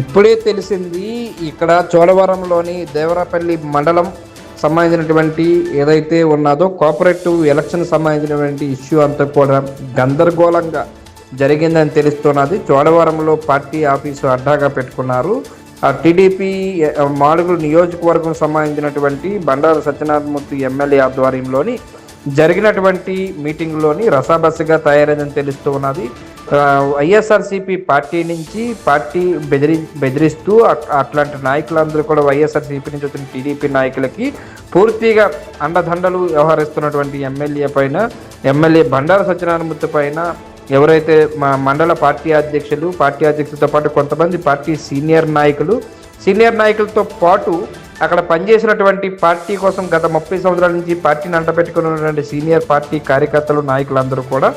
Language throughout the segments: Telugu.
ఇప్పుడే తెలిసింది ఇక్కడ చోలవరంలోని దేవరపల్లి మండలం సంబంధించినటువంటి ఏదైతే ఉన్నదో కోఆపరేటివ్ ఎలక్షన్ సంబంధించినటువంటి ఇష్యూ అంతా కూడా గందరగోళంగా జరిగిందని తెలుస్తున్నది. చోడవరంలో పార్టీ ఆఫీసు అడ్డాగా పెట్టుకున్నారు. ఆ టీడీపీ మాడుగుల నియోజకవర్గం సంబంధించినటువంటి బండారు సత్యనారాయణమూర్తి ఎమ్మెల్యే ఆధ్వర్యంలోని జరిగినటువంటి మీటింగ్లోని రసాబస్సుగా తయారైందని తెలుస్తూ ఉన్నది. వైఎస్ఆర్సీపీ పార్టీ నుంచి పార్టీ బెదిరి బెదిరిస్తూ అట్లాంటి నాయకులందరూ కూడా వైఎస్ఆర్సీపీ నుంచి వచ్చిన టీడీపీ నాయకులకి పూర్తిగా అండదండలు వ్యవహరిస్తున్నటువంటి ఎమ్మెల్యే పైన ఎమ్మెల్యే బండార సత్యనారాయణమూర్తి పైన ఎవరైతే మా మండల పార్టీ అధ్యక్షులు పార్టీ అధ్యక్షులతో పాటు కొంతమంది పార్టీ సీనియర్ నాయకులు సీనియర్ నాయకులతో పాటు అక్కడ పనిచేసినటువంటి పార్టీ కోసం గత ముప్పై సంవత్సరాల నుంచి పార్టీని అంటపెట్టుకున్నటువంటి సీనియర్ పార్టీ కార్యకర్తలు నాయకులందరూ కూడా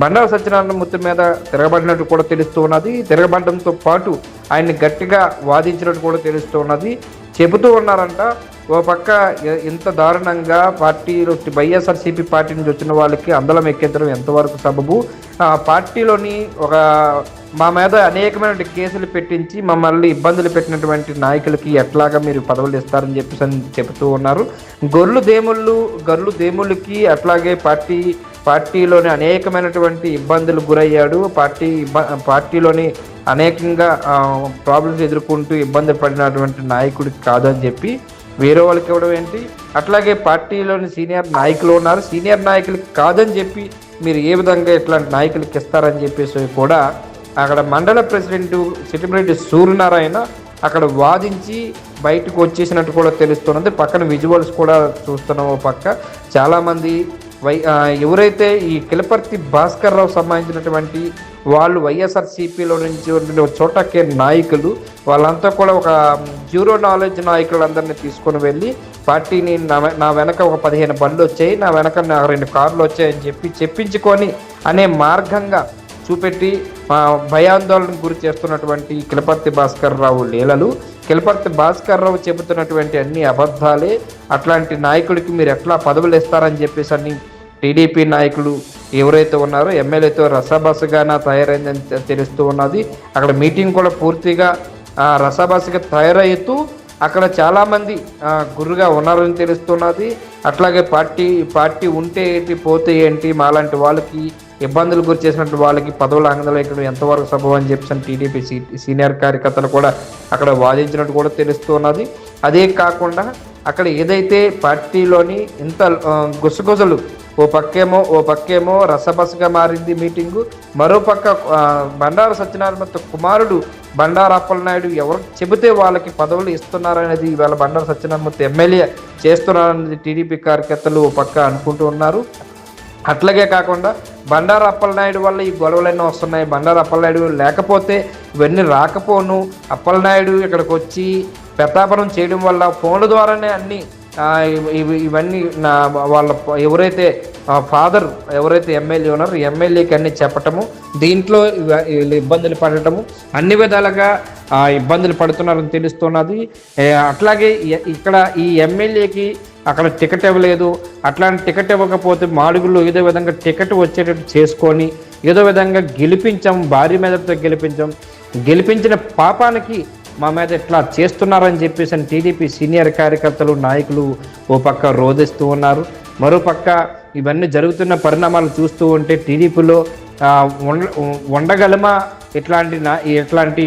బండారు సత్యనారాయణ మూర్తి మీద తిరగబడినట్టు కూడా తెలుస్తూ ఉన్నది. తిరగబడడంతో పాటు ఆయన్ని గట్టిగా వాదించినట్టు కూడా తెలుస్తూ ఉన్నది. చెబుతూ ఉన్నారంట ఓ పక్క ఇంత దారుణంగా పార్టీలో వైఎస్ఆర్సీపీ పార్టీ నుంచి వచ్చిన వాళ్ళకి అందలం ఎక్కించడం ఎంతవరకు సబబు? ఆ పార్టీలోని ఒక మా మీద అనేకమైన కేసులు పెట్టించి మమ్మల్ని ఇబ్బందులు పెట్టినటువంటి నాయకులకి ఎట్లాగా మీరు పదవులు ఇస్తారని చెప్పేసి చెబుతూ ఉన్నారు. గొర్రెలు దేముళ్ళు గొర్రెలు దేముళ్ళకి అట్లాగే పార్టీ పార్టీలోని అనేకమైనటువంటి ఇబ్బందులు గురయ్యాడు. పార్టీ ఇబ్బ- పార్టీలోని అనేకంగా ప్రాబ్లమ్స్ ఎదుర్కొంటూ ఇబ్బంది పడినటువంటి నాయకుడికి కాదని చెప్పి వేరే వాళ్ళకి ఇవ్వడం ఏంటి? అట్లాగే పార్టీలోని సీనియర్ నాయకులు ఉన్నారు. సీనియర్ నాయకులకి కాదని చెప్పి మీరు ఏ విధంగా ఇట్లాంటి నాయకులకి ఇస్తారని చెప్పేసి కూడా అక్కడ మండల ప్రెసిడెంట్ సిటిమిరెడ్డి సూర్యనారాయణ అక్కడ వాదించి బయటకు వచ్చేసినట్టు కూడా తెలుస్తున్నది. పక్కన విజువల్స్ కూడా చూస్తున్నాం ఓ పక్క. చాలామంది వై ఎవరైతే ఈ కిలపర్తి భాస్కర్ రావు సంబంధించినటువంటి వాళ్ళు వైఎస్ఆర్సీపీలో నుంచి చోట చోటకే నాయకులు వాళ్ళంతా కూడా ఒక జీరో నాలెడ్జ్ నాయకులందరినీ తీసుకొని వెళ్ళి పార్టీని నా నా వెనక ఒక పదిహేను బండ్లు వచ్చాయి నా వెనక నా రెండు కార్లు వచ్చాయని చెప్పి చెప్పించుకొని అనే మార్గంగా చూపెట్టి భయాందోళనకు గురి చేస్తున్నటువంటి కిలపర్తి భాస్కర్ రావు లీలలు. కిలపర్తి భాస్కర్ రావు చెబుతున్నటువంటి అన్ని అబద్ధాలే. అట్లాంటి నాయకుడికి మీరు ఎట్లా పదవులు ఇస్తారని చెప్పేసి అన్ని టీడీపీ నాయకులు ఎవరైతే ఉన్నారో ఎమ్మెల్యేతో రసాబసగానా తయారైందని తెలుస్తూ ఉన్నది. అక్కడ మీటింగ్ కూడా పూర్తిగా ఆ, తయారవుతూ అక్కడ చాలామంది గురుగా ఉన్నారని తెలుస్తున్నది అట్లాగే పార్టీ పార్టీ ఉంటే ఏంటి పోతే ఏంటి మాలాంటి వాళ్ళకి ఇబ్బందులు గురి చేసినట్టు వాళ్ళకి పదవులు ఆందోళన ఎంతవరకు సబబు అని చెప్పి టీడీపీ సీ సీనియర్ కార్యకర్తలు కూడా అక్కడ వాదించినట్టు కూడా తెలుస్తున్నది అదే కాకుండా అక్కడ ఏదైతే పార్టీలోని ఇంత గుసగుసలు ఓ పక్కేమో ఓ పక్కేమో రసబసగా మారింది మీటింగు. మరో పక్క బండారు సత్యనారాయణ కుమారుడు బండారు అప్పలనాయుడు ఎవరు చెబితే వాళ్ళకి పదవులు ఇస్తున్నారనేది ఇవాళ బండారు సత్యనారాయణ ఎమ్మెల్యే చేస్తున్నారనేది టీడీపీ కార్యకర్తలు ఓ పక్క అనుకుంటూ ఉన్నారు. అట్లాగే కాకుండా బండారు అప్పలనాయుడు వల్ల ఈ గొడవలన్నీ వస్తున్నాయి. బండారు అప్పలనాయుడు లేకపోతే ఇవన్నీ రాకపోను. అప్పలనాయుడు ఇక్కడికి వచ్చి ప్రతాపనం చేయడం వల్ల ఫోన్ల ద్వారానే అన్ని ఇవన్నీ నా వాళ్ళ ఎవరైతే ఫాదర్ ఎవరైతే ఎమ్మెల్యే ఉన్నారో ఎమ్మెల్యేకి అన్ని చెప్పటము దీంట్లో ఇబ్బందులు పడటము అన్ని విధాలుగా ఇబ్బందులు పడుతున్నారని తెలుస్తున్నది. అట్లాగే ఇక్కడ ఈ ఎమ్మెల్యేకి అక్కడ టికెట్ ఇవ్వలేదు. అట్లాంటి టికెట్ ఇవ్వకపోతే మాడుగుల్లో ఏదో విధంగా టికెట్ వచ్చేటట్టు చేసుకొని ఏదో విధంగా గెలిపించాం భారీ మెదడుతో గెలిపించాం. గెలిపించిన పాపానికి మా మీద ఇట్లా చేస్తున్నారని చెప్పేసి అని టీడీపీ సీనియర్ కార్యకర్తలు నాయకులు ఓ పక్క రోధిస్తూ ఉన్నారు. మరో పక్క ఇవన్నీ జరుగుతున్న పరిణామాలు చూస్తూ ఉంటే టీడీపీలో ఉండ ఉండగలమా? ఇట్లాంటి నా ఇట్లాంటి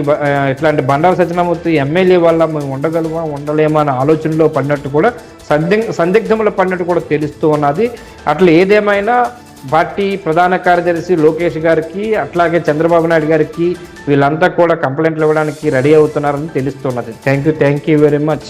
ఇట్లాంటి బండారు సత్యనామూర్తి ఎమ్మెల్యే వల్ల మేము ఉండగలమా ఉండలేమా అనే ఆలోచనలో పడినట్టు కూడా సందిగ్ సందిగ్ధములు పడినట్టు కూడా తెలుస్తూ ఉన్నది. అట్లా ఏదేమైనా పార్టీ ప్రధాన కార్యదర్శి లోకేష్ గారికి అట్లాగే చంద్రబాబు నాయుడు గారికి వీళ్ళంతా కూడా కంప్లైంట్లు ఇవ్వడానికి రెడీ అవుతున్నారని తెలుస్తున్నది. Thank you thank you very much